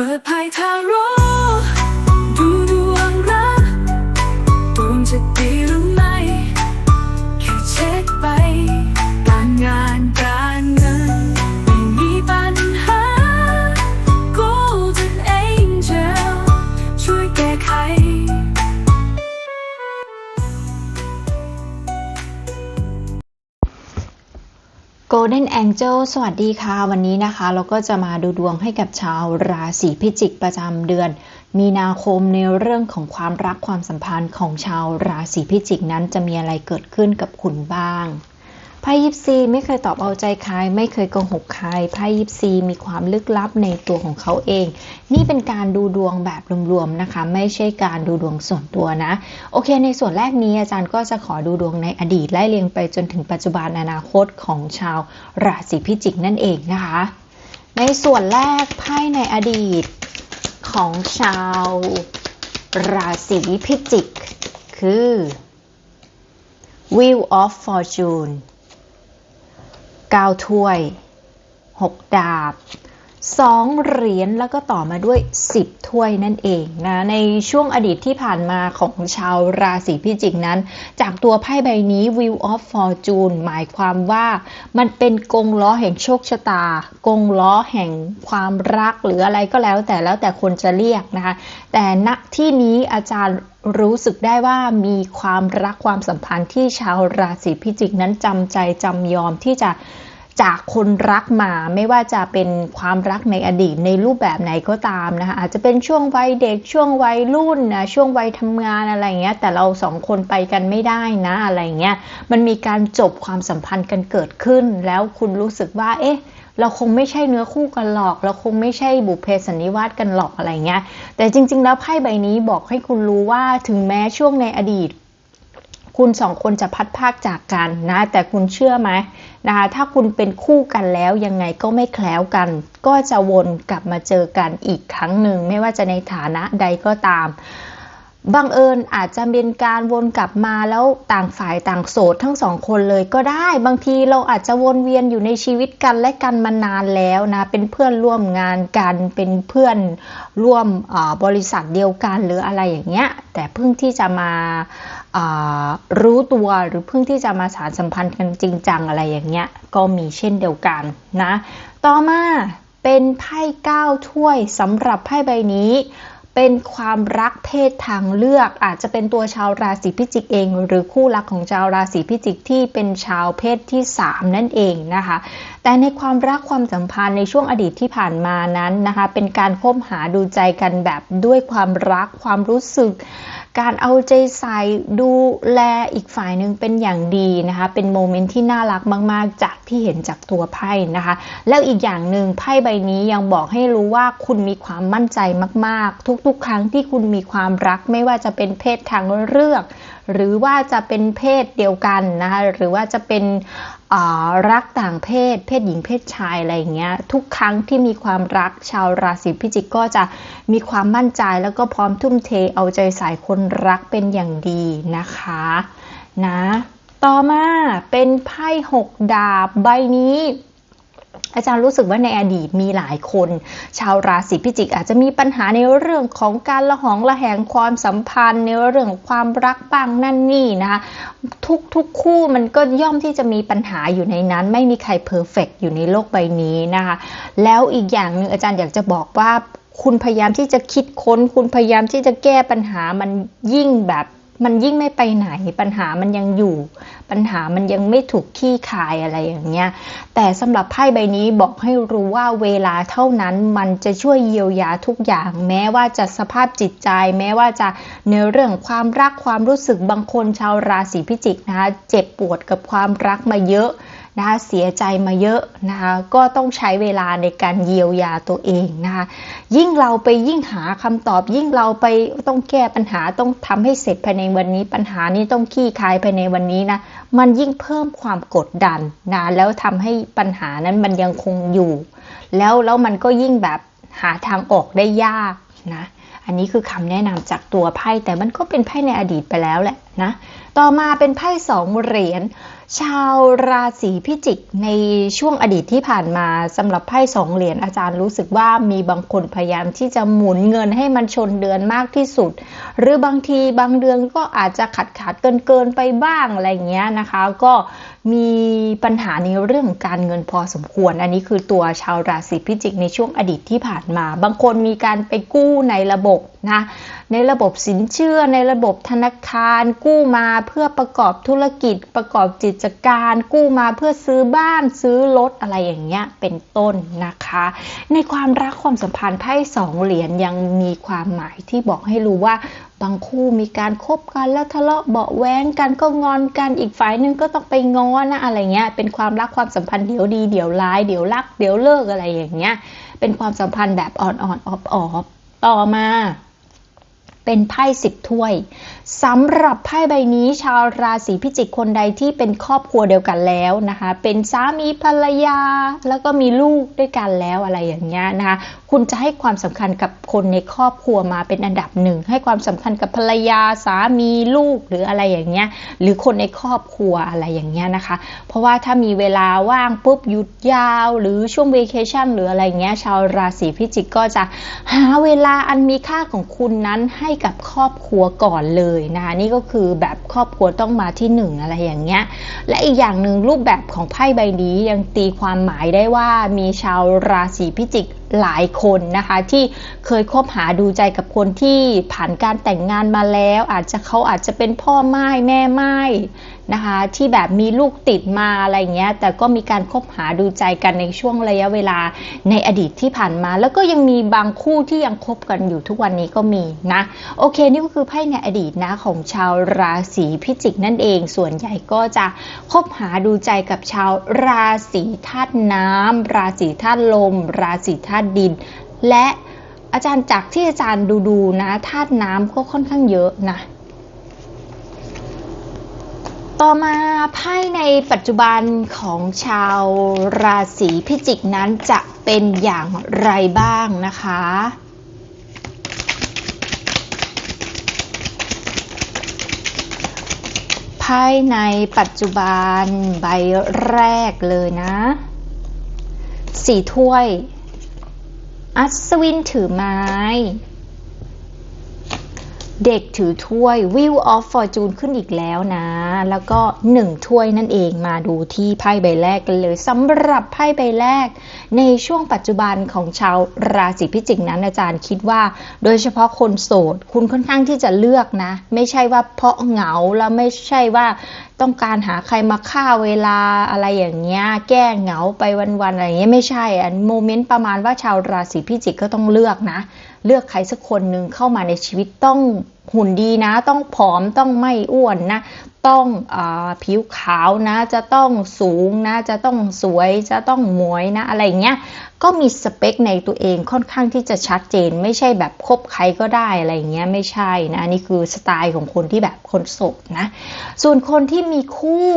เปิดภายทางร่ แองเจลสวัสดีค่ะ วันนี้นะคะ เราก็จะมาดูดวงให้กับชาวราศีพิจิกประจำเดือน มีนาคมในเรื่องของความรักความสัมพันธ์ของชาวราศีพิจิกนั้นจะมีอะไรเกิดขึ้นกับคุณบ้าง พ่ยิปซีไม่เคยตอบเอาใจใครไม่เคยโกหกใครไพ่ยิปซีมีความลึกลับในตัวของเขาเอง นี่เป็นการดูดวงแบบรวมๆนะคะ ไม่ใช่การดูดวงส่วนตัวนะ โอเค ในส่วนแรกนี้อาจารย์ก็จะขอดูดวงในอดีตไล่เรียงไปจนถึงปัจจุบันอนาคตของชาวราศีพิจิกนั่นเองนะคะ ในส่วนแรกไพ่ในอดีตของชาวราศีพิจิก คือ Wheel of Fortune 9 ถ้วย 6 ดาบ 2 เหรียญแล้วก็ต่อมาด้วย 10 ถ้วยนั่นเองนะในช่วงอดีตที่ผ่านมาของชาวราศีพิจิกนั้น จากตัวไพ่ใบนี้ Wheel of Fortune หมายความว่ามันเป็นกงล้อแห่งโชคชะตา กงล้อแห่งความรักหรืออะไรก็แล้วแต่แล้วแต่คนจะเรียกนะคะ แต่ณที่นี้อาจารย์รู้สึกได้ว่ามีความรักความสัมพันธ์ที่ชาวราศีพิจิกนั้นจำใจจำยอมที่จะ จากคนรักมาไม่ว่าจะเป็นความรักในอดีตในรูปแบบไหนก็ตามนะคะอาจจะเป็นช่วงวัยเด็กช่วงวัยรุ่นนะช่วงวัยทำงานอะไรเงี้ยแต่เราสองคนไปกันไม่ได้นะอะไรเงี้ยมันมีการจบความสัมพันธ์กันเกิดขึ้น แล้วคุณรู้สึกว่าเอ๊ะเราคงไม่ใช่เนื้อคู่กันหรอก เราคงไม่ใช่บุพเพสันนิวาสกันหรอกอะไรเงี้ย แต่จริง ๆ แล้วไพ่ใบนี้บอกให้คุณรู้ว่าถึงแม้ช่วงในอดีต คุณสองคนจะพัดภาคจากกันนะ แต่คุณเชื่อไหมนะคะ ถ้าคุณเป็นคู่กันแล้วยังไงก็ไม่แคล้วกัน ก็จะวนกลับมาเจอกันอีกครั้งหนึ่ง ไม่ว่าจะในฐานะใดก็ตามบังเอิญอาจจะเป็นการวนกลับมาแล้วต่างฝ่ายต่างโสดทั้งสองคนเลยก็ได้ บางทีเราอาจจะวนเวียนอยู่ในชีวิตกันและกันมานานแล้วนะ เป็นเพื่อนร่วมงานกัน เป็นเพื่อนร่วมบริษัทเดียวกันหรืออะไรอย่างเงี้ย แต่เพิ่งที่จะมา รู้ตัวหรือเพิ่งที่จะมาสารสัมพันธ์กันจริงจังอะไรอย่างเงี้ย ก็มีเช่นเดียวกันนะ ต่อมาเป็นไพ่เก้าถ้วยสำหรับไพ่ใบนี้เป็นความรักเพศทางเลือก อาจจะเป็นตัวชาวราศีพิจิกเอง หรือคู่รักของชาวราศีพิจิกที่เป็นชาวเพศที่ 3 นั่นเองนะคะ แต่ในความรักความสัมพันธ์ในช่วงอดีตที่ผ่านมานั้นนะคะ เป็นการคบหาดูใจกันแบบด้วยความรักความรู้สึก การเอาใจใส่ดูแลอีกฝ่ายหนึ่งเป็นอย่างดีนะคะ เป็นโมเมนต์ที่น่ารักมาก ๆ จากที่เห็นจากตัวไพ่นะคะ แล้วอีกอย่างหนึ่งไพ่ใบนี้ยังบอกให้รู้ว่าคุณมีความมั่นใจมาก ๆ ทุก ๆ ครั้งที่คุณมีความรัก ไม่ว่าจะเป็นเพศทางเลือกหรือว่าจะเป็นเพศเดียวกันนะคะหรือว่าจะเป็น รักต่างเพศ เพศหญิงเพศชายอะไรอย่างเงี้ยทุกครั้งที่มีความรักชาวราศีพิจิกก็จะมีความมั่นใจแล้วก็พร้อมทุ่มเทเอาใจใส่คนรักเป็นอย่างดีนะคะนะต่อมาเป็นไพ่หกดาบใบนี้ อาจารย์รู้สึกว่าในอดีตมีหลายคน ชาวราศีพิจิกอาจจะมีปัญหาในเรื่องของการละหองละแหงความสัมพันธ์ ในเรื่องความรักบ้างนั่นนี่นะคะทุกทุกคู่มันก็ย่อมที่จะมีปัญหาอยู่ในนั้น ไม่มีใครเพอร์เฟกอยู่ในโลกใบนี้นะคะแล้วอีกอย่างหนึ่งอาจารย์อยากจะบอกว่าคุณพยายามที่จะคิดค้น คุณพยายามที่จะแก้ปัญหามันยิ่งแบบ มันยิ่งไม่ไปไหนปัญหามันยังอยู่ ปัญหามันยังไม่ถูกขี้คายอะไรอย่างเงี้ย แต่สำหรับไพ่ใบนี้บอกให้รู้ว่าเวลาเท่านั้นมันจะช่วยเยียวยาทุกอย่าง แม้ว่าจะสภาพจิตใจ แม้ว่าจะในเรื่องความรักความรู้สึกบางคนชาวราศีพิจิกนะคะเจ็บปวดกับความรักมาเยอะ นะคะเสียใจมาเยอะนะคะก็ต้องใช้เวลาในการเยียวยาตัวเองนะคะยิ่งเราไปยิ่งหาคำตอบ ยิ่งเราไปต้องแก้ปัญหาต้องทำให้เสร็จภายในวันนี้ ปัญหานี้ต้องขี้คายภายในวันนี้นะมันยิ่งเพิ่มความกดดันนะแล้วทำให้ปัญหานั้นมันยังคงอยู่ แล้วแล้วมันก็ยิ่งแบบหาทางออกได้ยากนะอันนี้คือคำแนะนำจากตัวไพ่แต่มันก็เป็นไพ่ในอดีตไปแล้วแหละนะ ต่อมาเป็นไพ่สองเหรียญ ชาวราศีพิจิกในช่วงอดีตที่ผ่านมาสำหรับไพ่สองเหรียญอาจารย์รู้สึกว่ามีบางคนพยายามที่จะหมุนเงินให้มันชนเดือนมากที่สุด หรือบางทีบางเดือนก็อาจจะขัดขาดเกินเกินไปบ้างอะไรเงี้ยนะคะ ก็มีปัญหาในเรื่องการเงินพอสมควร อันนี้คือตัวชาวราศีพิจิกในช่วงอดีตที่ผ่านมา บางคนมีการไปกู้ในระบบนะในระบบสินเชื่อในระบบธนาคารกู้มาเพื่อประกอบธุรกิจประกอบกิจการ กู้มาเพื่อซื้อบ้านซื้อรถอะไรอย่างเงี้ยเป็นต้นนะคะ ในความรักความสัมพันธ์ไพ่สองเหรียญยังมีความหมายที่บอกให้รู้ว่า บางคู่มีการคบกันแล้วทะเลาะเบาะแว้งกันก็งอนกันอีกฝ่ายหนึงก็ต้องไปงอนะอะไรเงี้ย เป็นความรักความสัมพันธ์เดี๋ยวดีเดี๋ยวร้ายเดี๋ยวรักเดี๋ยวเลิกอะไรอย่างเงี้ย เป็นความสัมพันธ์แบบอ่อนๆออบๆต่อมา เป็นไพ่สิบถ้วย สำหรับไพ่ใบนี้ชาวราศีพิจิกคนใดที่เป็นครอบครัวเดียวกันแล้วนะคะ เป็นสามีภรรยา แล้วก็มีลูกด้วยกันแล้วอะไรอย่างเงี้ยนะคะ คุณจะให้ความสำคัญกับคนในครอบครัวมาเป็นอันดับหนึ่ง ให้ความสำคัญกับภรรยาสามีลูกหรืออะไรอย่างเงี้ย หรือคนในครอบครัวอะไรอย่างเงี้ยนะคะ เพราะว่าถ้ามีเวลาว่างปุ๊บหยุดยาว หรือช่วงเวเคชั่นหรืออะไรเงี้ยชาวราศีพิจิกก็จะหาเวลาอันมีค่าของคุณนั้นให้กับครอบครัวก่อนเลยนะคะนี่ก็คือแบบครอบครัวต้องมาที่หนึ่งอะไรอย่างเงี้ยและอีกอย่างหนึ่งรูปแบบของไพ่ใบนี้ยังตีความหมายได้ว่ามีชาวราศีพิจิกหลายคนนะคะที่เคยคบหาดูใจกับคนที่ผ่านการแต่งงานมาแล้ว อาจจะเขาอาจจะเป็นพ่อไม้แม่ไม้ นะคะ ที่แบบมีลูกติดมาอะไรเงี้ย แต่ก็มีการคบหาดูใจกันในช่วงระยะเวลาในอดีตที่ผ่านมา แล้วก็ยังมีบางคู่ที่ยังคบกันอยู่ทุกวันนี้ก็มีนะ โอเค นี่ก็คือไพ่ในอดีตนะของชาวราศีพิจิกนั่นเอง ส่วนใหญ่ก็จะคบหาดูใจกับชาวราศีธาตุน้ำราศีธาตุลม ราศีธาตุดิน และอาจารย์จากที่อาจารย์ดูดูนะธาตุน้ำก็ค่อนข้างเยอะนะ ต่อมาไพ่ในปัจจุบันของชาวราศีพิจิกนั้นจะเป็นอย่างไรบ้างนะคะ ไพ่ในปัจจุบันใบแรกเลยนะ สี่ถ้วย อัศวินถือไม้ เด็กถือถ้วย Wheel of Fortune ขึ้นอีกแล้วนะ แล้วก็หนึ่งถ้วยนั่นเองมาดูที่ไพ่ใบแรกกันเลยสำหรับไพ่ใบแรก ในช่วงปัจจุบันของชาวราศีพิจิกนั้นอาจารย์คิดว่า โดยเฉพาะคนโสด คุณค่อนข้างที่จะเลือกนะ ไม่ใช่ว่าเพราะเหงาแล้วไม่ใช่ว่าต้องการหาใครมาฆ่าเวลาอะไรอย่างเงี้ยแก้เหงาไปวันๆอะไรอย่างเงี้ยไม่ใช่อันโมเมนต์ประมาณว่าชาวราศีพิจิกก็ต้องเลือกนะ เลือกใครสักคนหนึ่งเข้ามาในชีวิตต้องหุ่นดีนะ ต้องผอมต้องไม่อ้วนนะ ต้องอผิวขาวนะ จะต้องสูงนะ จะต้องสวย จะต้องหมวยนะ อะไรเงี้ย ก็มีสเปคในตัวเองค่อนข้างที่จะชัดเจน ไม่ใช่แบบคบใครก็ได้อะไรเงี้ย ไม่ใช่นะนนี่คือสไตล์ของคนที่แบบคนโสดนะ ส่วนคนที่มีคู่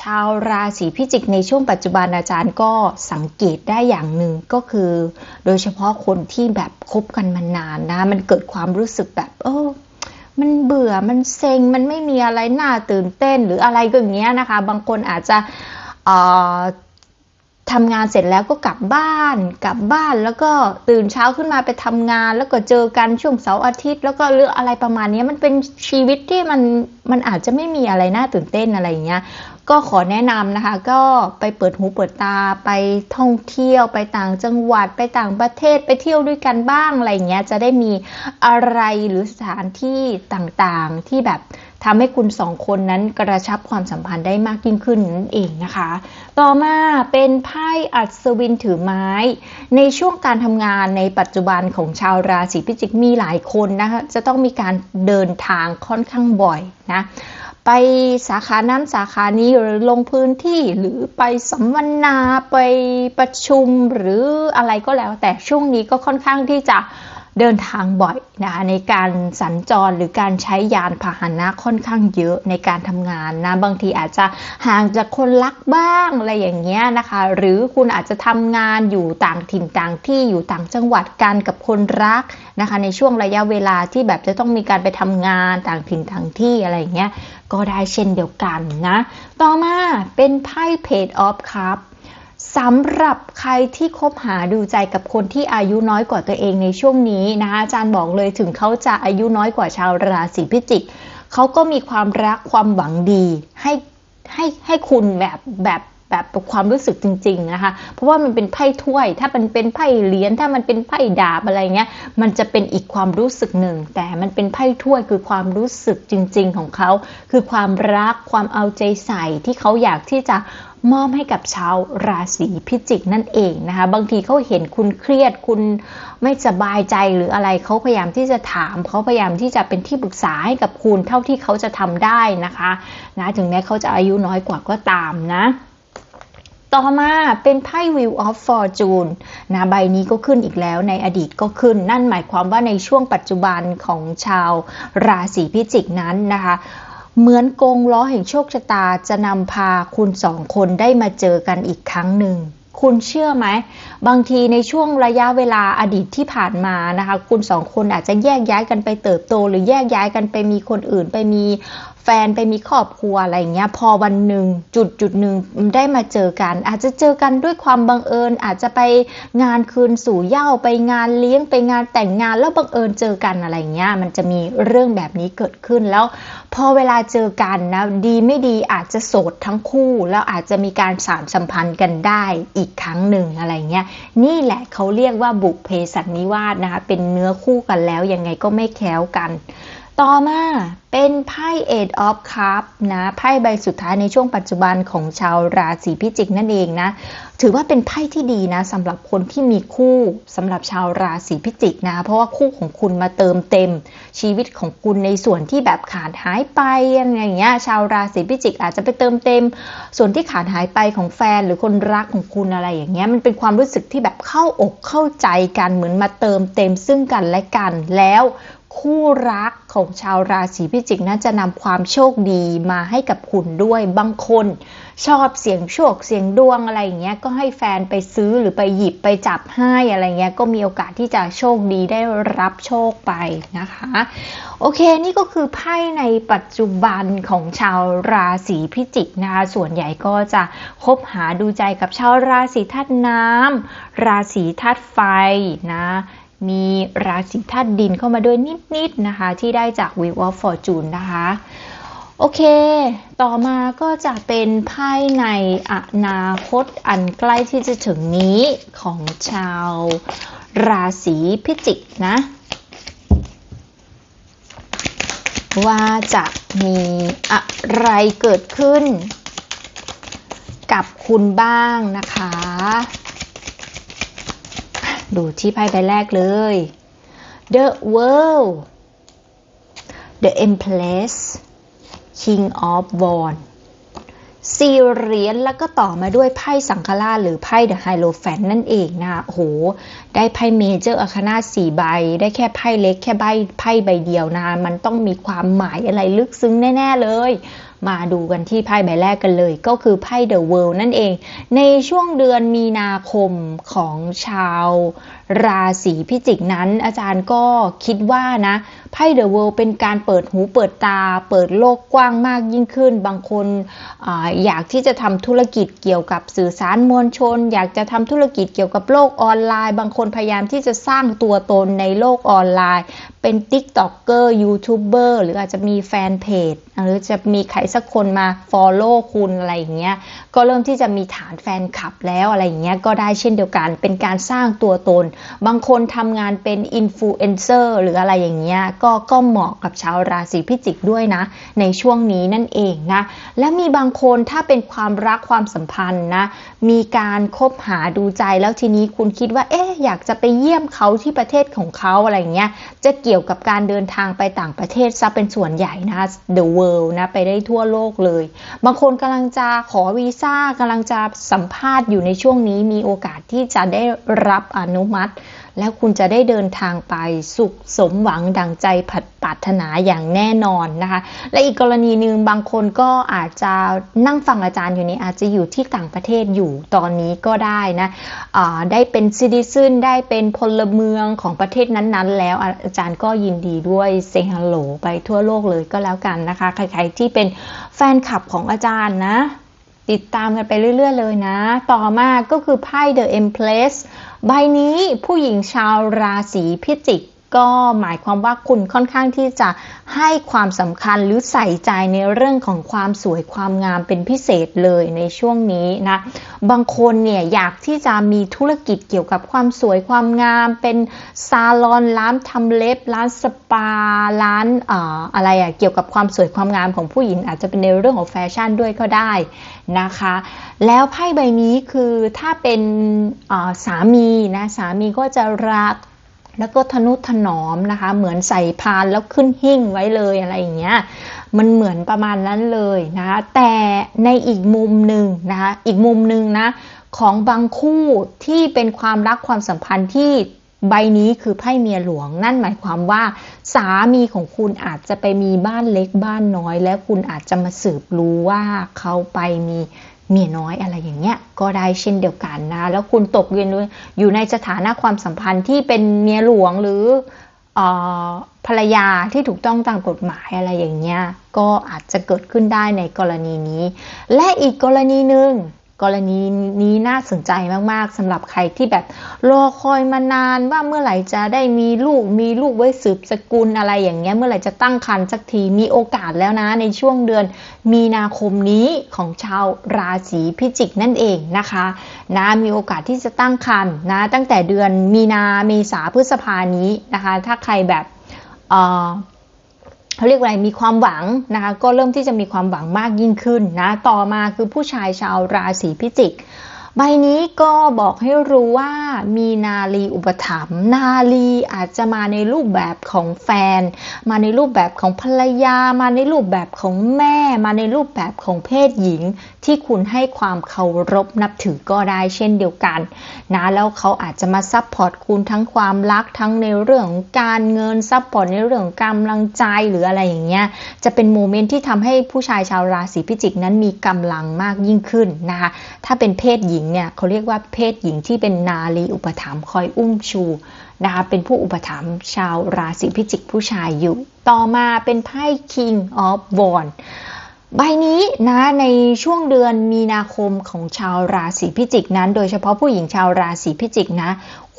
ชาวราศีพิจิกในช่วงปัจจุบันอาจารย์ก็สังเกตได้อย่างหนึ่งก็คือ โดยเฉพาะคนที่แบบคบกันมานานนะ มันเกิดความรู้สึกแบบ เออ มันเบื่อมันเซ็งมันไม่มีอะไรน่าตื่นเต้นหรืออะไรก็อย่างเงี้ยนะคะ บางคนอาจจะทำงานเสร็จแล้วก็กลับบ้าน กลับบ้านแล้วก็ตื่นเช้าขึ้นมาไปทำงาน แล้วก็เจอกันช่วงเสาร์อาทิตย์ แล้วก็เรื่องอะไรประมาณนี้มันเป็นชีวิตที่มันมันอาจจะไม่มีอะไรน่าตื่นเต้นอะไรอย่างเงี้ย ก็ขอแนะนำนะคะ ก็ไปเปิดหูเปิดตาไปท่องเที่ยวไปต่างจังหวัดไปต่างประเทศไปเที่ยวด้วยกันบ้างอะไรเงี้ยจะได้มีอะไรหรือสถานที่ต่างๆ ที่แบบทำให้คุณสองคนนั้นกระชับความสัมพันธ์ได้มากยิ่งขึ้นนั่นเองนะคะ ต่อมาเป็นไพ่อัศวินถือไม้ ในช่วงการทำงานในปัจจุบันของชาวราศีพิจิกมีหลายคนนะคะจะต้องมีการเดินทางค่อนข้างบ่อยนะ ไปสาขานั้นสาขานี้หรือลงพื้นที่หรือไปสัมมนาไปประชุมหรืออะไรก็แล้ว แต่ช่วงนี้ก็ค่อนข้างที่จะเดินทางบ่อยนะคะในการสัญจรหรือการใช้ยานพาหนะค่อนข้างเยอะในการทำงานนะบางทีอาจจะห่างจากคนรักบ้างอะไรอย่างเงี้ยนะคะ หรือคุณอาจจะทำงานอยู่ต่างถิ่นต่างที่อยู่ต่างจังหวัดกันกับคนรักนะคะ ในช่วงระยะเวลาที่แบบจะต้องมีการไปทำงานต่างถิ่นต่างที่อะไรอย่างเงี้ย ก็ได้เช่นเดียวกันนะ ต่อมาเป็นไพ่เพจออฟครับสำหรับใครที่คบหาดูใจกับคนที่อายุน้อยกว่าตัวเองในช่วงนี้นะคะอาจารย์บอกเลยถึงเขาจะอายุน้อยกว่าชาวราศีพิจิกเขาก็มีความรักความหวังดีให้ให้ให้คุณแบบแบบ แบบความรู้สึกจริง ๆนะคะ เพราะว่ามันเป็นไพ่ถ้วย ถ้ามันเป็นไพ่เหรียญถ้ามันเป็นไพ่ดาบอะไรเงี้ยมันจะเป็นอีกความรู้สึกหนึ่ง แต่มันเป็นไพ่ถ้วยคือความรู้สึกจริง ๆ ของเขา คือความรักความเอาใจใส่ที่เขาอยากที่จะมอบให้กับชาวราศีพิจิกนั่นเองนะคะ บางทีเขาเห็นคุณเครียดคุณไม่สบายใจหรืออะไรเขาพยายามที่จะถามเขาพยายามที่จะเป็นที่ปรึกษาให้กับคุณเท่าที่เขาจะทำได้นะคะนะถึงแม้เขาจะอายุน้อยกว่าก็ตามนะ ต่อมาเป็นไพ่ Wheel of Fortune นะใบนี้ก็ขึ้นอีกแล้วในอดีตก็ขึ้น นั่นหมายความว่าในช่วงปัจจุบันของชาวราศีพิจิกนั้นนะคะเหมือนกงล้อแห่งโชคชะตาจะนำพาคุณสองคนได้มาเจอกันอีกครั้งหนึ่งคุณเชื่อไหม บางทีในช่วงระยะเวลาอดีตที่ผ่านมานะคะ คุณสองคนอาจจะแยกย้ายกันไปเติบโต หรือแยกย้ายกันไปมีคนอื่นไปมี แฟนไปมีครอบครัวอะไรอย่างเงี้ย พอวันหนึ่งจุดจุดหนึ่งได้มาเจอกัน อาจจะเจอกันด้วยความบังเอิญ อาจจะไปงานคืนสู่เหย้าไปงานเลี้ยงไปงานแต่งงานแล้วบังเอิญเจอกันอะไรเงี้ยมันจะมีเรื่องแบบนี้เกิดขึ้นแล้ว พอเวลาเจอกันนะดีไม่ดีอาจจะโสดทั้งคู่แล้วอาจจะมีการสานสัมพันธ์กันได้อีกครั้งหนึ่งอะไรเงี้ยนี่แหละเขาเรียกว่าบุพเพสันนิวาสนะคะเป็นเนื้อคู่กันแล้วยังไงก็ไม่แคล้วกัน ต่อมาเป็นไพ่ Eight of Cups นะไพ่ใบสุดท้ายในช่วงปัจจุบันของชาวราศีพิจิกนั่นเองนะ ถือว่าเป็นไพ่ที่ดีนะสำหรับคนที่มีคู่สำหรับชาวราศีพิจิกนะ เพราะว่าคู่ของคุณมาเติมเต็ม ชีวิตของคุณในส่วนที่แบบขาดหายไปอะไรอย่างเงี้ยชาวราศีพิจิกอาจจะไปเติมเต็ม ส่วนที่ขาดหายไปของแฟนหรือคนรักของคุณอะไรอย่างเงี้ยมันเป็นความรู้สึกที่แบบเข้าอกเข้าใจกันเหมือนมาเติมเต็มซึ่งกันและกันแล้ว คู่รักของชาวราศีพิจิกนั้นจะนำความโชคดีมาให้กับคุณด้วยบางคน ชอบเสียงโชคเสียงดวงอะไรอย่างเงี้ยก็ให้แฟนไปซื้อหรือไปหยิบไปจับให้อะไรเงี้ยก็มีโอกาสที่จะโชคดีได้รับโชคไปนะคะ โอเคนี่ก็คือไพ่ในปัจจุบันของชาวราศีพิจิกนะคะส่วนใหญ่ก็จะคบหาดูใจกับชาวราศีธาตุน้ำราศีธาตุไฟนะ มีราศีธาตุดินเข้ามาด้วยนิดๆนะคะ ที่ได้จาก Wheel of Fortune นะคะ โอเค ต่อมาก็จะเป็นไพ่ในอนาคตอันใกล้ที่จะถึงนี้ของชาวราศีพิจิกนะ ว่าจะมีอะไรเกิดขึ้นกับคุณบ้างนะคะ ดูที่ไพ่ใบแรกเลย The World The Empress King of Wands สี่เหรียญแล้วก็ต่อมาด้วยไพ่สังฆราชหรือไพ่ The Hierophant นั่นเองนะโห ได้ไพ่เมเจอร์อาคานาสี่ใบ ได้แค่ไพ่เล็กแค่ใบไพ่ใบเดียวนะคะมันต้องมีความหมายอะไรลึกซึ้งแน่ ๆ เลย มาดูกันที่ไพ่ใบแรกกันเลย ก็คือไพ่ The World นั่นเอง ในช่วงเดือนมีนาคมของชาว ราศีพิจิกนั้น อาจารย์ก็คิดว่านะไพ่ The World เป็นการเปิดหูเปิดตา เปิดโลกกว้างมากยิ่งขึ้น บางคนออยากที่จะทำธุรกิจเกี่ยวกับสื่อสารมวลชน อยากจะทำธุรกิจเกี่ยวกับโลกออนไลน์ บางคนพยายามที่จะสร้างตัวตนในโลกออนไลน์ เป็น TikToker ยูทูบเบอร์หรืออาจจะมีแฟนเพจหรือจะมีใครสักคนมา Follow คุณอะไรอย่างเงี้ยก็เริ่มที่จะมีฐานแฟนคลับแล้วอะไรอย่างเงี้ยก็ได้เช่นเดียวกันเป็นการสร้างตัวตนบางคนทำงานเป็นอินฟลูเอนเซอร์หรืออะไรอย่างเงี้ยก็ก็เหมาะกับชาวราศีพิจิกด้วยนะ ในช่วงนี้นั่นเองนะ และมีบางคนถ้าเป็นความรักความสัมพันธ์นะ มีการคบหาดูใจแล้วทีนี้คุณคิดว่า เอ๊ะอยากจะไปเยี่ยมเขาที่ประเทศของเขาอะไรเงี้ยจะเกี่ยวกับการเดินทางไปต่างประเทศซะเป็นส่วนใหญ่นะ the world นะไปได้ทั่วโลกเลย บางคนกำลังจะขอวีซ่ากำลังจะสัมภาษณ์อยู่ในช่วงนี้มีโอกาสที่จะได้รับอนุมัติแล้วคุณจะได้เดินทางไปสุขสมหวังดังใจผัดปรารถนาอย่างแน่นอนนะคะ และอีกกรณีหนึ่งบางคนก็อาจจะนั่งฟังอาจารย์อยู่นี้อาจจะอยู่ที่ต่างประเทศอยู่ตอนนี้ก็ได้นะอ่าได้เป็นซิติซึนได้เป็นพลเมืองของประเทศนั้นๆ แล้วอาจารย์ก็ยินดีด้วยเซฮัลโหลไปทั่วโลกเลยก็แล้วกันนะคะ ใครๆที่เป็นแฟนคลับของอาจารย์นะ ติดตามกันไปเรื่อย ๆ เลยนะ ต่อมาก็คือไพ่ The Empress ใบนี้ผู้หญิงชาวราศีพิจิก ก็หมายความว่าคุณค่อนข้างที่จะให้ความสำคัญหรือใส่ใจในเรื่องของความสวยความงามเป็นพิเศษเลยในช่วงนี้นะ บางคนเนี่ยอยากที่จะมีธุรกิจเกี่ยวกับความสวยความงาม เป็นซาลอนร้านทำเล็บ ร้านสปา ร้านอออะไรอะเกี่ยวกับความสวยความงามของผู้หญิง อาจจะเป็นในเรื่องของแฟชั่นด้วยก็ได้นะคะ แล้วไพ่ใบนี้คือถ้าเป็นสามีนะสามีก็จะรัก แล้วก็ทนุถนอมนะคะ เหมือนใส่พานแล้วขึ้นหิ้งไว้เลยอะไรอย่างเงี้ยมันเหมือนประมาณนั้นเลยนะคะแต่ในอีกมุมหนึ่งนะคะอีกมุมหนึ่งนะของบางคู่ที่เป็นความรักความสัมพันธ์ที่ใบนี้คือไพ่เมียหลวง นั่นหมายความว่า สามีของคุณอาจจะไปมีบ้านเล็กบ้านน้อย แล้วคุณอาจจะมาสืบรู้ว่าเขาไปมี เมียน้อยอะไรอย่างเงี้ยก็ได้เช่นเดียวกันนะ แล้วคุณตกเย็นอยู่ในสถานะความสัมพันธ์ที่เป็นเมียหลวงหรือภรรยาที่ถูกต้องตามกฎหมายอะไรอย่างเงี้ยก็อาจจะเกิดขึ้นได้ในกรณีนี้ และอีกกรณีหนึ่ง กรณีนี้น่าสนใจมากๆสำหรับใครที่แบบรอคอยมานานว่าเมื่อไหร่จะได้มีลูกมีลูกไว้สืบสกุลอะไรอย่างเงี้ยเมื่อไหร่จะตั้งครรภ์สักทีมีโอกาสแล้วนะในช่วงเดือนมีนาคมนี้ของชาวราศีพิจิกนั่นเองนะคะนะมีโอกาสที่จะตั้งครรภ์นะตั้งแต่เดือนมีนาเมษาพฤษภานี้นะคะ ถ้าใครแบบเอ่อ เขาเรียกว่าอะไรมีความหวังนะคะ ก็เริ่มที่จะมีความหวังมากยิ่งขึ้นนะ ต่อมาคือผู้ชายชาวราศีพิจิก ใบนี้ก็บอกให้รู้ว่ามีนาลีอุปถัมภ์นาลีอาจจะมาในรูปแบบของแฟน มาในรูปแบบของภรรยา มาในรูปแบบของแม่ มาในรูปแบบของเพศหญิง ที่คุณให้ความเคารพนับถือก็ได้เช่นเดียวกันนะแล้วเขาอาจจะมาซัพพอร์ตคุณทั้งความรักทั้งในเรื่องของการเงินซัพพอร์ตในเรื่องกำลังใจหรืออะไรอย่างเงี้ยจะเป็นโมเมนต์ที่ทำให้ผู้ชายชาวราศีพิจิกนั้นมีกำลังมากยิ่งขึ้นนะคะถ้าเป็นเพศหญิงเนี่ยเขาเรียกว่าเพศหญิงที่เป็นนาลีอุปถัมภ์คอยอุ้มชูนะคะเป็นผู้อุปถัมภ์ชาวราศีพิจิกผู้ชายอยู่ ต่อมาเป็นไพ่ King of Wands ใบนี้นะในช่วงเดือนมีนาคมของชาวราศีพิจิกนั้น โดยเฉพาะผู้หญิงชาวราศีพิจิกนะ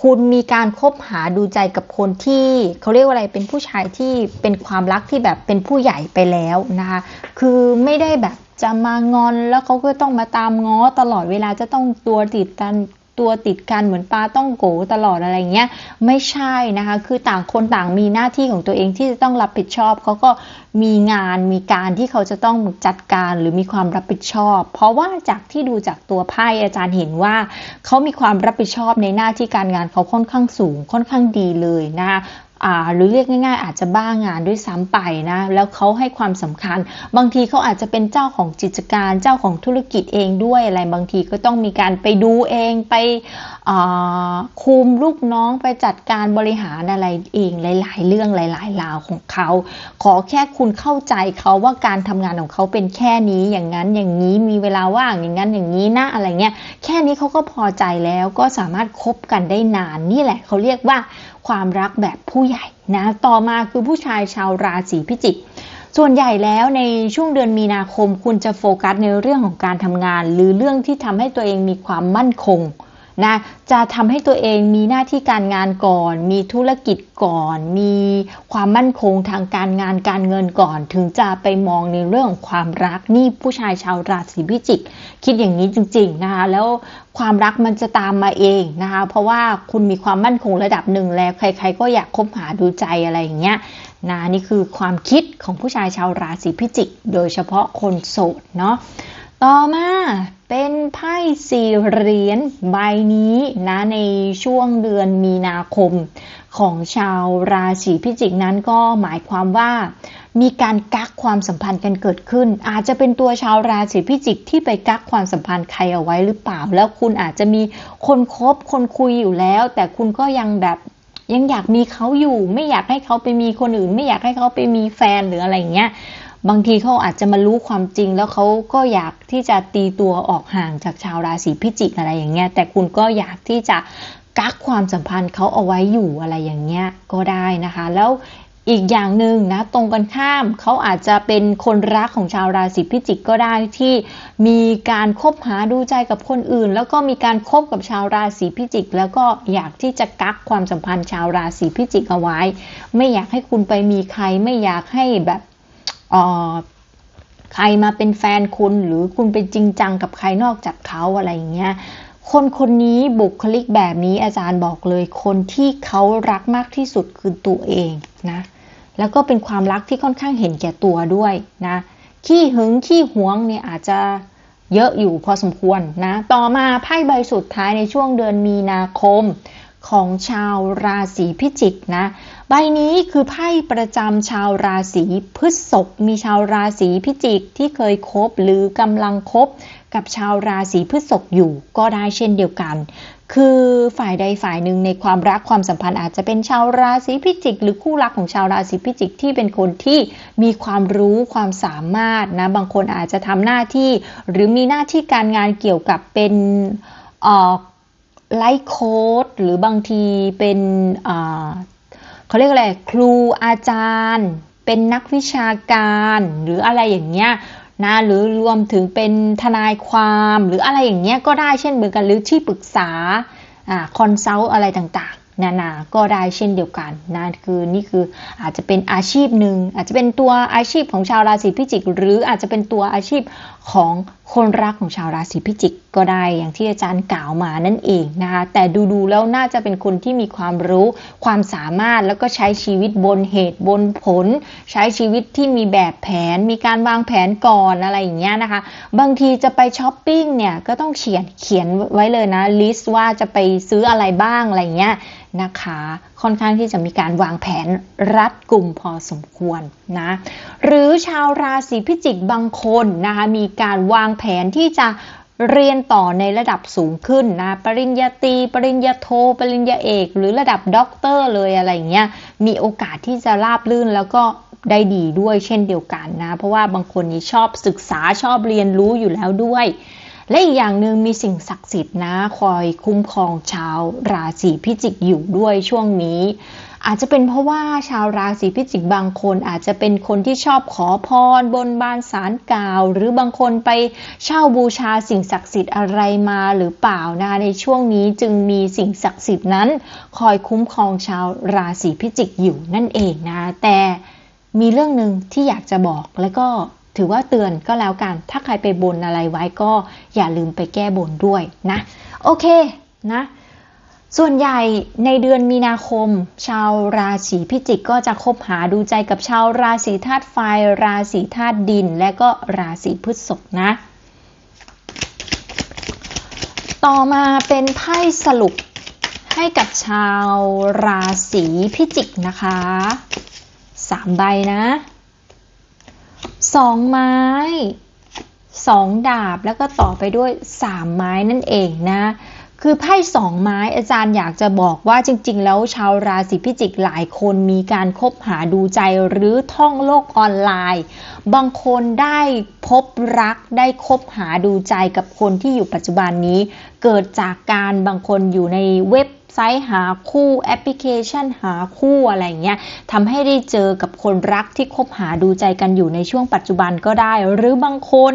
คุณมีการคบหาดูใจกับคนที่เขาเรียกว่าอะไรเป็นผู้ชายที่เป็นความรักที่แบบเป็นผู้ใหญ่ไปแล้วนะคะคือไม่ได้แบบ จะมางอนแล้วเขาก็ต้องมาตามง้อตลอดเวลาจะต้องตัวติดกันตัวติดกันเหมือนปลาต้องโกตลอดอะไรเงี้ยไม่ใช่นะคะ คือต่างคนต่างมีหน้าที่ของตัวเองที่จะต้องรับผิดชอบเขาก็มีงานมีการที่เขาจะต้องจัดการหรือมีความรับผิดชอบ เพราะว่าจากที่ดูจากตัวไพ่อาจารย์เห็นว่าเขามีความรับผิดชอบในหน้าที่การงานเขาค่อนข้างสูงค่อนข้างดีเลยนะคะ หรือเรียกง่าย ๆ อาจจะบ้างานด้วยซ้ำไปนะแล้วเขาให้ความสำคัญ บางทีเขาอาจจะเป็นเจ้าของกิจการเจ้าของธุรกิจเองด้วยอะไรบางทีก็ต้องมีการไปดูเองไปคุมลูกน้องไปจัดการบริหารอะไรเองหลาย ๆ เรื่องหลายๆราวของเขา ขอแค่คุณเข้าใจเขาว่าการทำงานของเขาเป็นแค่นี้อย่างนั้นอย่างนี้มีเวลาว่างอย่างนั้นอย่างนี้นะอะไรเงี้ยแค่นี้เขาก็พอใจแล้วก็สามารถคบกันได้นานนี่แหละเขาเรียกว่า ความรักแบบผู้ใหญ่นะต่อมาคือผู้ชายชาวราศีพิจิกส่วนใหญ่แล้วในช่วงเดือนมีนาคมคุณจะโฟกัสในเรื่องของการทำงาน หรือเรื่องที่ทำให้ตัวเองมีความมั่นคง นะจะทำให้ตัวเองมีหน้าที่การงานก่อน มีธุรกิจก่อน มีความมั่นคงทางการงานการเงินก่อน ถึงจะไปมองในเรื่องของความรักนี่ผู้ชายชาวราศีพิจิก คิดอย่างนี้จริงๆนะคะแล้วความรักมันจะตามมาเองนะคะเพราะว่าคุณมีความมั่นคงระดับหนึ่งแล้วใคร ๆ ก็อยากคบหาดูใจอะไรอย่างเงี้ยนะนี่คือความคิดของผู้ชายชาวราศีพิจิก โดยเฉพาะคนโสดเนาะ ต่อมาเป็นไพ่สี่เหรียญใบนี้นะในช่วงเดือนมีนาคม ของชาวราศีพิจิกนั้นก็หมายความว่า มีการกักความสัมพันธ์กันเกิดขึ้น อาจจะเป็นตัวชาวราศีพิจิกที่ไปกักความสัมพันธ์ใครเอาไว้หรือเปล่า แล้วคุณอาจจะมีคนคบคนคุยอยู่แล้ว แต่คุณก็ยังแบบยังอยากมีเขาอยู่ ไม่อยากให้เขาไปมีคนอื่น ไม่อยากให้เขาไปมีแฟนหรืออะไรอย่างเงี้ย บางทีเขาอาจจะมารู้ความจริง แล้วเขาก็อยากที่จะตีตัวออกห่างจากชาวราศีพิจิกอะไรอย่างเงี้ย แต่คุณก็อยากที่จะกักความสัมพันธ์เขาเอาไว้อยู่อะไรอย่างเงี้ยก็ได้นะคะ แล้วอีกอย่างหนึ่งนะตรงกันข้ามเขาอาจจะเป็นคนรักของชาวราศีพิจิกก็ได้ที่มีการคบหาดูใจกับคนอื่น แล้วก็มีการคบกับชาวราศีพิจิก แล้วก็อยากที่จะกักความสัมพันธ์ชาวราศีพิจิกเอาไว้ ไม่อยากให้คุณไปมีใครไม่อยากให้แบบ ใครมาเป็นแฟนคุณหรือคุณไปจริงจังกับใครนอกจากเขาอะไรอย่างเงี้ยคนคนนี้บุคลิกแบบนี้อาจารย์บอกเลย คนที่เขารักมากที่สุดคือตัวเองนะแล้วก็เป็นความรักที่ค่อนข้างเห็นแก่ตัวด้วยนะขี้หึงขี้หวงเนี่ยอาจจะเยอะอยู่พอสมควรนะ ต่อมาไพ่ใบสุดท้ายในช่วงเดือนมีนาคม ของชาวราศีพิจิกนะ ใบนี้คือไพ่ประจำชาวราศีพฤษภมีชาวราศีพิจิกที่เคยคบหรือกำลังคบกับชาวราศีพฤษภอยู่ก็ได้เช่นเดียวกัน คือฝ่ายใดฝ่ายหนึ่งในความรักความสัมพันธ์อาจจะเป็นชาวราศีพิจิก หรือคู่รักของชาวราศีพิจิกที่เป็นคนที่มีความรู้ความสามารถนะบางคนอาจจะทำหน้าที่ หรือมีหน้าที่การงานเกี่ยวกับเป็นเอ่อ ไลฟ์โค้ดหรือบางทีเป็นเขาเรียกอะไรครูอาจารย์ เป็นนักวิชาการหรืออะไรอย่างเงี้ยนะหรือรวมถึงเป็นทนายความหรืออะไรอย่างเงี้ยก็ได้เช่นเดียวกันหรือที่ปรึกษาอ่าคอนซัลท์อะไรต่างๆ นานาก็ได้เช่นเดียวกันนะคือนี่คืออาจจะเป็นอาชีพหนึ่งอาจจะเป็นตัวอาชีพของชาวราศีพิจิก หรืออาจจะเป็นตัวอาชีพของคนรักของชาวราศีพิจิกก็ได้อย่างที่อาจารย์กล่าวมานั่นเองนะคะ แต่ดูๆแล้วน่าจะเป็นคนที่มีความรู้ ความสามารถแล้วก็ใช้ชีวิตบนเหตุบนผล ใช้ชีวิตที่มีแบบแผน มีการวางแผนก่อนอะไรอย่างเงี้ยนะคะ บางทีจะไปช้อปปิ้งเนี่ยก็ต้องเขียนเขียนไว้เลยนะลิสต์ว่าจะไปซื้ออะไรบ้างอะไรเงี้ยนะคะค่อนข้างที่จะมีการวางแผนรัดกลุ่มพอสมควรนะหรือชาวราศีพิจิกบางคนนะคะมีการวางแผนที่จะ เรียนต่อในระดับสูงขึ้นนะปริญญาตรีปริญญาโทปริญญาเอก หรือระดับด็อกเตอร์เลยอะไรเงี้ยมีโอกาสที่จะราบลื่นแล้วก็ได้ดีด้วยเช่นเดียวกันนะ เพราะว่าบางคนนี่ชอบศึกษาชอบเรียนรู้อยู่แล้วด้วย และอีกอย่างหนึ่งมีสิ่งศักดิ์สิทธิ์นะ คอยคุ้มครองชาวราศีพิจิกอยู่ด้วยช่วงนี้ อาจจะเป็นเพราะว่าชาวราศีพิจิกบางคน อาจจะเป็นคนที่ชอบขอพร บนบานสารกล่าว หรือบางคนไปเช่าบูชาสิ่งศักดิ์สิทธิ์อะไรมาหรือเปล่านะคะในช่วงนี้จึงมีสิ่งศักดิ์สิทธิ์นั้น คอยคุ้มครองชาวราศีพิจิกอยู่นั่นเองนะแต่มีเรื่องหนึ่งที่อยากจะบอกแล้วก็ถือว่าเตือนก็แล้วกัน ถ้าใครไปบนอะไรไว้ก็อย่าลืมไปแก้บนด้วยนะ โอเคนะ ส่วนใหญ่ในเดือนมีนาคม ชาวราศีพิจิกก็จะคบหาดูใจกับชาวราศีธาตุไฟ ราศีธาตุดิน และก็ราศีพฤษภนะ ต่อมาเป็นไพ่สรุปให้กับชาวราศีพิจิกนะคะสามใบนะสองไม้สองดาบแล้วก็ต่อไปด้วยสามไม้นั่นเองนะ คือไพ่สองไม้อาจารย์อยากจะบอกว่าจริง ๆ แล้วชาวราศีพิจิกหลายคนมีการคบหาดูใจหรือท่องโลกออนไลน์ บางคนได้พบรักได้คบหาดูใจกับคนที่อยู่ปัจจุบันนี้ เกิดจากการบางคนอยู่ในเว็บไซต์หาคู่แอปพลิเคชันหาคู่อะไรเงี้ยทำให้ได้เจอกับคนรักที่คบหาดูใจกันอยู่ในช่วงปัจจุบันก็ได้ หรือบางคน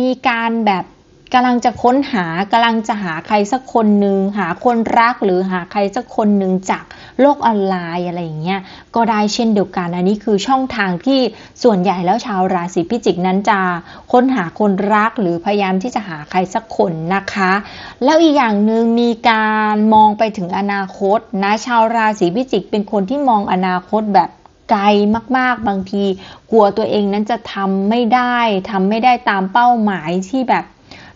มีการแบบ กำลังจะค้นหากำลังจะหาใครสักคนหนึ่งหาคนรักหรือหาใครสักคนหนึ่งจากโลกออนไลน์อะไรอย่างเงี้ยก็ได้เช่นเดียวกันอันนี้คือช่องทางที่ส่วนใหญ่แล้วชาวราศีพิจิกนั้นจะค้นหาคนรักหรือพยายามที่จะหาใครสักคนนะคะ แล้วอีกอย่างหนึ่งมีการมองไปถึงอนาคตนะชาวราศีพิจิก เป็นคนที่มองอนาคตแบบไกลมากๆบางที กลัวตัวเองนั้นจะทำไม่ได้ทำไม่ได้ตามเป้าหมายที่แบบ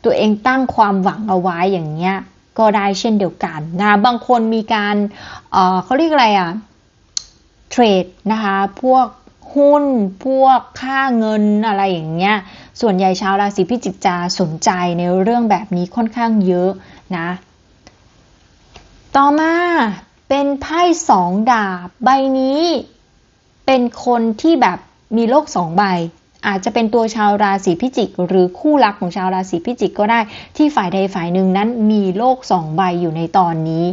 ตัวเองตั้งความหวังเอาไว้อย่างเงี้ยก็ได้เช่นเดียวกันนะบางคนมีการเอ่อเขาเรียกอะไรอะเทรดนะคะพวกหหุ้นพวกค่าเงินอะไรอย่างเงี้ย ส่วนใหญ่ชาวราศีพิจิกจะสนใจในเรื่องแบบนี้ค่อนข้างเยอะนะ ต่อมาเป็นไพ่สองดาบ ใบนี้เป็นคนที่แบบมีโลกสองใบ อาจจะเป็นตัวชาวราศีพิจิก หรือคู่รักของชาวราศีพิจิกก็ได้ ที่ฝ่ายใดฝ่ายหนึ่งนั้นมีโลกสองใบอยู่ในตอนนี้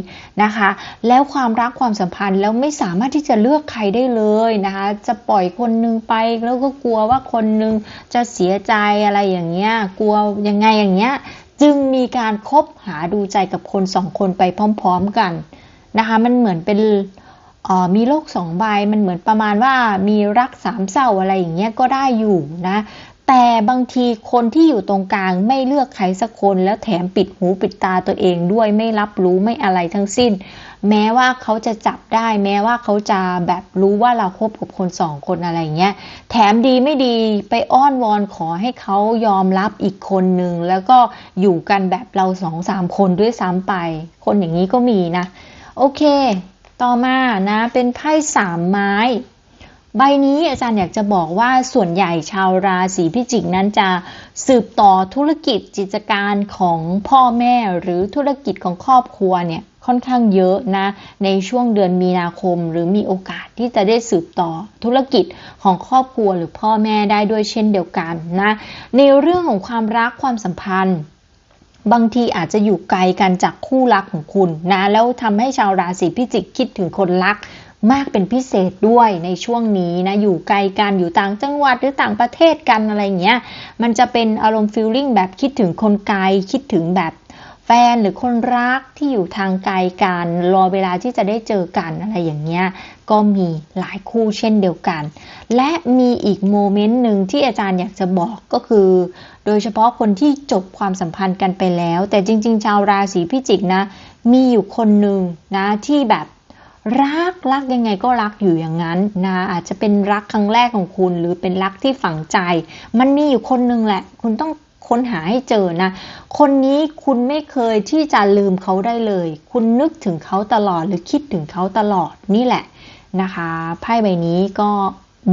นะคะ แล้วความรักความสัมพันธ์แล้วไม่สามารถที่จะเลือกใครได้เลยนะคะ จะปล่อยคนหนึงไปแล้วก็กลัวว่าคนหนึงจะเสียใจอะไรอย่างเงี้ยกลัวยังไงอย่างเงี้ยจึงมีการคบหาดูใจกับคนสองคนไปพร้อม ๆกันนะคะ มันเหมือนเป็น มีโลกสองใบมันเหมือนประมาณว่ามีรักสามเศร้าอะไรอย่างเงี้ยก็ได้อยู่นะ แต่บางทีคนที่อยู่ตรงกลางไม่เลือกใครสักคนแล้วแถมปิดหูปิดตาตัวเองด้วยไม่รับรู้ไม่อะไรทั้งสิ้น แม้ว่าเขาจะจับได้ แม้ว่าเขาจะแบบรู้ว่าเราคบกับคนสองคนอะไรเงี้ยแถมดีไม่ดีไปอ้อนวอนขอให้เขายอมรับอีกคนนึงแล้วก็อยู่กันแบบเราสองสามคนด้วยซ้ำไป คนอย่างนี้ก็มีนะ โอเค ต่อมานะเป็นไพ่สามไม้ ใบนี้อาจารย์อยากจะบอกว่าส่วนใหญ่ชาวราศีพิจิกนั้นจะสืบต่อธุรกิจกิจการของพ่อแม่หรือธุรกิจของครอบครัวเนี่ยค่อนข้างเยอะนะ ในช่วงเดือนมีนาคม หรือมีโอกาสที่จะได้สืบต่อธุรกิจของครอบครัวหรือพ่อแม่ได้ด้วยเช่นเดียวกันนะ ในเรื่องของความรักความสัมพันธ์ บางทีอาจจะอยู่ไกลกันจากคู่รักของคุณนะแล้วทำให้ชาวราศีพิจิกคิดถึงคนรักมากเป็นพิเศษด้วยในช่วงนี้นะอยู่ไกลกันอยู่ต่างจังหวัดหรือต่างประเทศกันอะไรเงี้ยมันจะเป็นอารมณ์ฟิลลิ่งแบบคิดถึงคนไกลคิดถึงแบบ ฟนหรือคนรักที่อยู่ทางไกลกันรอเวลาที่จะได้เจอกันอะไรอย่างเงี้ยก็มีหลายคู่เช่นเดียวกัน และมีอีกโมเมนต์หนึ่งที่อาจารย์อยากจะบอกก็คือ โดยเฉพาะคนที่จบความสัมพันธ์กันไปแล้ว แต่จริง ๆ ชาวราศีพิจิกนะ มีอยู่คนหนึ่งนะที่แบบรักรักยังไงก็รักอยู่อย่างนั้นนะอาจจะเป็นรักครั้งแรกของคุณ หรือเป็นรักที่ฝังใจ มันมีอยู่คนหนึ่งแหละ คุณต้อง ค้นหาให้เจอนะ คนนี้คุณไม่เคยที่จะลืมเขาได้เลย คุณนึกถึงเขาตลอดหรือคิดถึงเขาตลอดนี่แหละนะคะไพ่ใบนี้ก็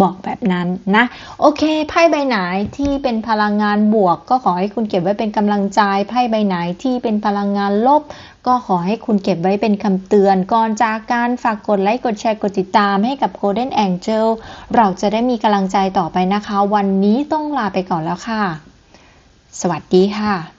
บอกแบบนั้นนะ โอเคไพ่ใบไหนที่เป็นพลังงานบวก ก็ขอให้คุณเก็บไว้เป็นกำลังใจไพ่ใบไหนที่เป็นพลังงานลบ ก็ขอให้คุณเก็บไว้เป็นคำเตือน ก่อนจากการฝากกดไลค์กดแชร์กดติดตามให้กับ Golden Angel เราจะได้มีกำลังใจต่อไปนะคะ วันนี้ต้องลาไปก่อนแล้วค่ะ สวัสดีค่ะ